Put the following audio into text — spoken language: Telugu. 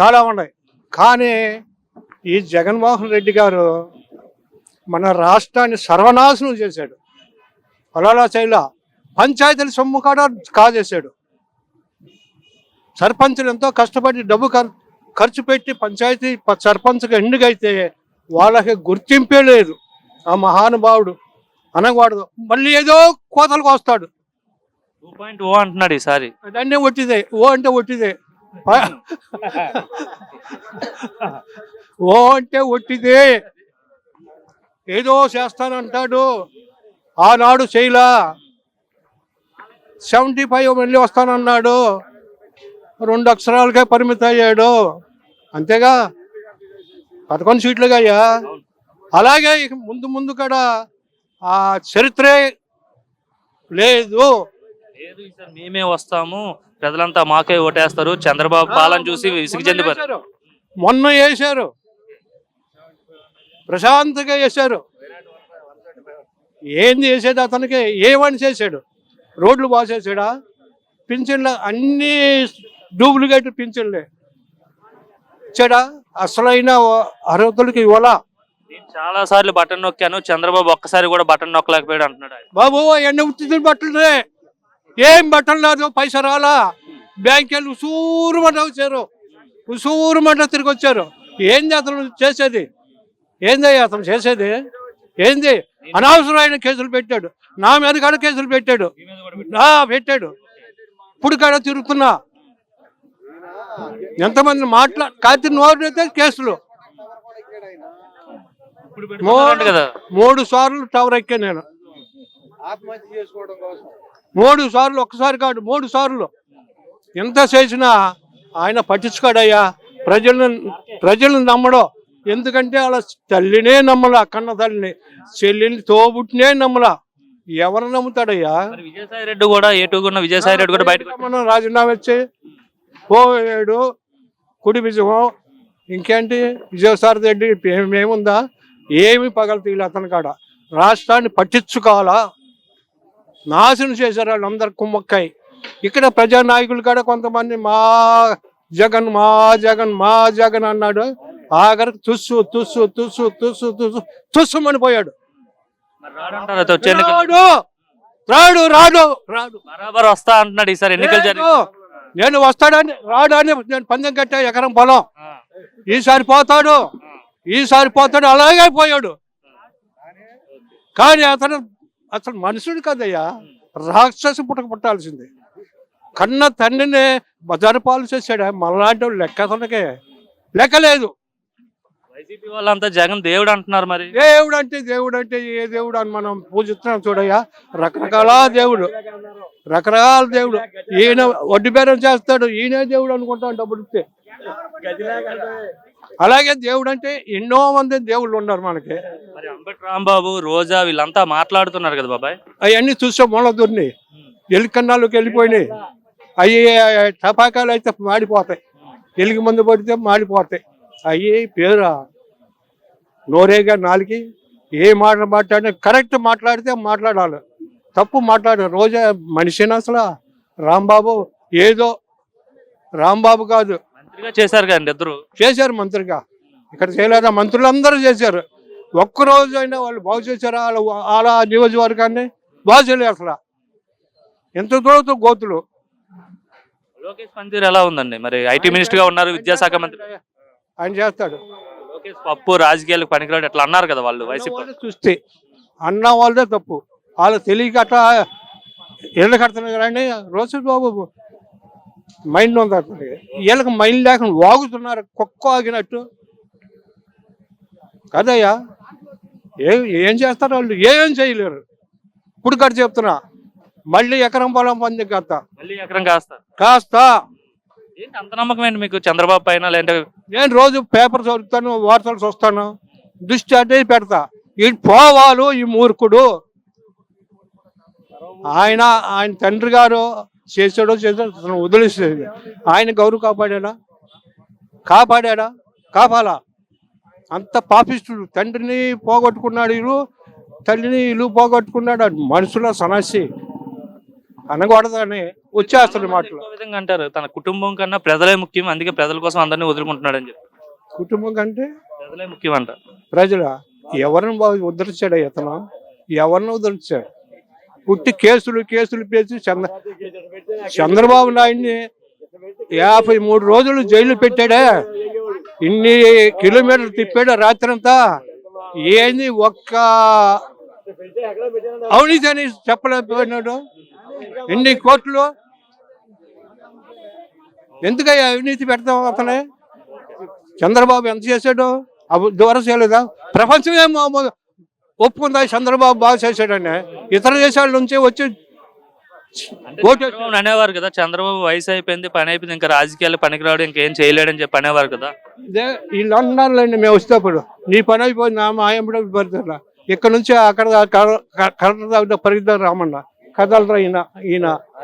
చాలా ఉన్నాయి కానీ ఈ జగన్మోహన్ రెడ్డి గారు మన రాష్ట్రాన్ని సర్వనాశనం చేశాడు. పొలాల శైల పంచాయతీల సొమ్ము కూడా కాజేశాడు. సర్పంచులు ఎంతో కష్టపడి డబ్బు ఖర్- ఖర్చు పెట్టి పంచాయతీ సర్పంచ్గా ఎన్నికైతే వాళ్ళకి గుర్తింపే లేదు. ఆ మహానుభావుడు అనకూడదు. మళ్ళీ ఏదో కోతలకు వస్తాడు. టూ పాయింట్ ఓ అంటున్నాడు ఈసారి. అదన్నీ ఒట్టిదే. ఓ అంటే ఒట్టిదే. ఓ అంటే ఒట్టిదే. ఏదో చేస్తానంటాడు. ఆనాడు చేయలా. సెవెంటీ ఫైవ్ మళ్ళీ వస్తానన్నాడు. రెండు అక్షరాలకే పరిమితం అయ్యాడు. అంతేగా? పదకొండు సీట్లుగా అయ్యా? అలాగే ముందు ముందు కూడా ఆ చరిత్రే లేదు. లేదు ఈసారి మేమే వస్తాము. ప్రజలంతా మాకే ఓటేస్తారు. చంద్రబాబు పాలన చూసి విసిగి చెందిపోయారు. మొన్న వేశారు ప్రశాంతంగా వేశారు ఏంది వేసేది అతనికి? ఏమని చేశాడు? రోడ్లు బాగా చేశాడా పింఛన్లు అన్ని డూప్లికేట్ పింఛన్లే. ఇచ్చాడా? అసలైన అర్హతలకి ఇవ్వాలా? చాలా సార్లు బటన్ నొక్కాను. చంద్రబాబు ఒక్కసారి కూడా బటన్ నొక్కలేకపోయాడు అంటున్నాడు. బాబు ఎన్ని ఉత్తి బట్టలే ఏం బట్టలు లేదు పైసా రాలా? బ్యాంక్ వెళ్ళి ఉసూరు మంట వచ్చారు. ఉసూరు మంట తిరిగి వచ్చారు. ఏంది అతను చేసేది? ఏంది అతను చేసేది? ఏంది? అనవసరమైన కేసులు పెట్టాడు. నా మీద కూడా కేసులు పెట్టాడు. నా పెట్టాడు. ఇప్పుడు కాడ తిరుగుతున్నా. ఎంతమంది మాట్లా కాతి నోరు అయితే కేసులు. మూడు సార్లు టవర్ ఎక్కా నేను. మూడు సార్లు ఒక్కసారి కాదు మూడు సార్లు. ఎంత చేసినా ఆయన పట్టించుకోడయ్యా. ప్రజలను ప్రజలను నమ్మడం. ఎందుకంటే అలా తల్లినే నమ్మలా కన్న తల్లిని. చెల్లిని తోబుట్టినే నమ్మలా. ఎవరు నమ్ముతాడయ్యా? విజయసాయి రెడ్డి కూడా ఏటుకున్న విజయసాయి రెడ్డి కూడా వచ్చాడు. మనం రాజీనామా ఇచ్చి పోయాడు. కుడి విజయం. ఇంకేంటి? విజయసాయి రెడ్డి ఏం- ఏముందా? ఏమి పగలు తీయలే అతని కాడ. రాష్ట్రాన్ని పట్టించుకోవాలా? నాశనం చేశారు వాళ్ళందరు కుమ్మక్కాయి ఇక్కడ ప్రజానాయకులు కాడ కొంతమంది మా జగన్ మా జగన్ మా జగన్ అన్నాడు. ఆఖరికి తుస్సు తుస్సు తుస్సు తుస్సు తుస్సు తుస్సుమని పోయాడు. రాడు రాడు రాడు రాడు బరాబర్ వస్తా అంటున్నాడు ఈసారి ఎన్నికలు జరిగి. నేను వస్తాడని రాడని నేను పందెం కట్టా ఎకరం పొలం. ఈసారి పోతాడు. ఈసారి పోతాడు అలాగే పోయాడు. కానీ అతను అసలు మనుషుడు కదయ్యా. రాక్షసు పుట్టక పుట్టాల్సింది. కన్న తండ్రిని బజారు పాలు చేశాడు? మనలాంటి వాళ్ళు లెక్క అతనికి. లెక్క లేదు. వైసీపీ వాళ్ళంతా జగన్ దేవుడు అంటున్నారు మరి. దేవుడు అంటే దేవుడు అంటే ఏ దేవుడు అని మనం పూజిస్తున్నాం చూడయ్యా. రకరకాల దేవుడు. రకరకాల దేవుడు. ఈయన వడ్డీ బేరం చేస్తాడు. ఈయనే దేవుడు అనుకుంటాం డబ్బులు ఇస్తే. అలాగే దేవుడు అంటే ఎన్నో మంది దేవుళ్ళు ఉన్నారు మనకి. మరి అంబటి రాంబాబు రోజా వీళ్ళంతా మాట్లాడుతున్నారు కదా బాబాయ్? అవన్నీ చూస్తే మూల దొరిని ఎలుకన్నాళ్ళకి వెళ్ళిపోయినాయి. అవి టపాకాయలు అయితే మాడిపోతాయి. ఎలుగు మందు పడితే మాడిపోతాయి. అవి పేరా? నోరేగా నాలుగు. ఏ మాట మాట్లాడినా కరెక్ట్ మాట్లాడితే మాట్లాడాలి. తప్పు మాట్లాడ రోజా మనిషిని అసలు రాంబాబు ఏదో రాంబాబు కాదు. మంత్రిగా చేశారు కదండి ఇద్దరు. చేశారు మంత్రిగా. ఇక్కడ చేయలేదా? మంత్రులందరూ చేశారు. ఒక్క రోజు అయినా వాళ్ళు బాగు చేశారా? వాళ్ళ వాళ్ళ నియోజకవర్గాన్ని బాగు చేయలేదు అసలు. ఎంత దూరంతో గోతులు. లోకేష్ పనితీరు ఎలా ఉందండి? మరి ఐటీ మినిస్టర్గా ఉన్నారు విద్యాశాఖ మంత్రి. ఆయన చేస్తాడు. లోకేష్ పప్పు రాజకీయాలకు పనికిరాడు ఎట్లా అన్నారు కదా వాళ్ళు వైసీపీ వాళ్ళే చూస్తే అన్న వాళ్ళదే తప్పు. వాళ్ళకి తెలియక అట్లా ఇళ్ళ కడుతున్నారు కానీ రోజు బాబు మైండ్ ఉంది అతనికి వీళ్ళకి మైండ్ లేకుండా వాగుతున్నారు కుక్క ఆగినట్టు. కదయ్యా ఏ ఏం చేస్తారు వాళ్ళు? ఏం చేయలేరు. ఇప్పుడు కట్ట చెప్తున్నా మళ్ళీ ఎకరం పొలం పొంది మళ్ళీ ఎకరం కాస్త. ఏంటి అంత నమ్మకం ఏంటి మీకు చంద్రబాబు పైన లేదంటే నేను రోజు పేపర్ చదువుతాను వార్తలు చూస్తాను దృష్టి అంటే పెడతా. ఈ పోవాలు ఈ మూర్ఖుడు. ఆయన ఆయన తండ్రి గారు చేసాడో చేసాడో అతను వదిలేసేది. ఆయన గౌరవ కాపాడాడా? కాపాడాడా? కాపాలా? అంత పాపిస్తుడు తండ్రిని పోగొట్టుకున్నాడు ఇల్లు తల్లిని ఇల్లు పోగొట్టుకున్నాడు. మనుషుల సమస్య అనకూడదని వచ్చేస్తుంది మాటలు. విధంగా అంటారు. తన కుటుంబం కన్నా ప్రజలే ముఖ్యం. అందుకే ప్రజల కోసం అందరినీ వదులుకుంటున్నాడు అని చెప్పి. కుటుంబం కంటే ప్రజలే ముఖ్యం అంట ప్రజల ఎవరిని ఉద్ధరించాడు ఇతను ఎవరిని ఉద్ధరించాడు? పుట్టి కేసులు కేసులు పేసి చంద్ర చంద్రబాబు నాయుడిని యాభై మూడు రోజులు జైలు పెట్టాడే? ఇన్ని కిలోమీటర్లు తిప్పాడు రాత్రంతా? ఏంది ఒక్క అవినీతి అని చెప్పలేకపోయినాడు? ఎన్ని కోట్లు? ఎందుకయ్యా అవినీతి పెడతాం అతనే? చంద్రబాబు ఎంత చేశాడు? అవి దూరం చేయలేదా? ప్రపంచమే ఒప్పుకుందా? చంద్రబాబు బాగా చేశాడని. ఇతర దేశాల నుంచి వచ్చి అంటే ఓటు చంద్రబాబు అనేవారు కదా చంద్రబాబు వయసు అయిపోయింది పని అయిపోయింది ఇంకా రాజకీయాలు పనికిరాడు ఇంకేం చేయలేడని చెప్పి అనేవారు కదా. ఇదే వీళ్ళు అన్నారులేండి మేము వచ్చేటప్పుడు. నీ పని అయిపోయింది నా మాయంబడి పడుతున్నా ఇక్కడ నుంచి అక్కడ కర్ర పరిగెత్తారు రామన్న కదలరా ఈయన ఈయన.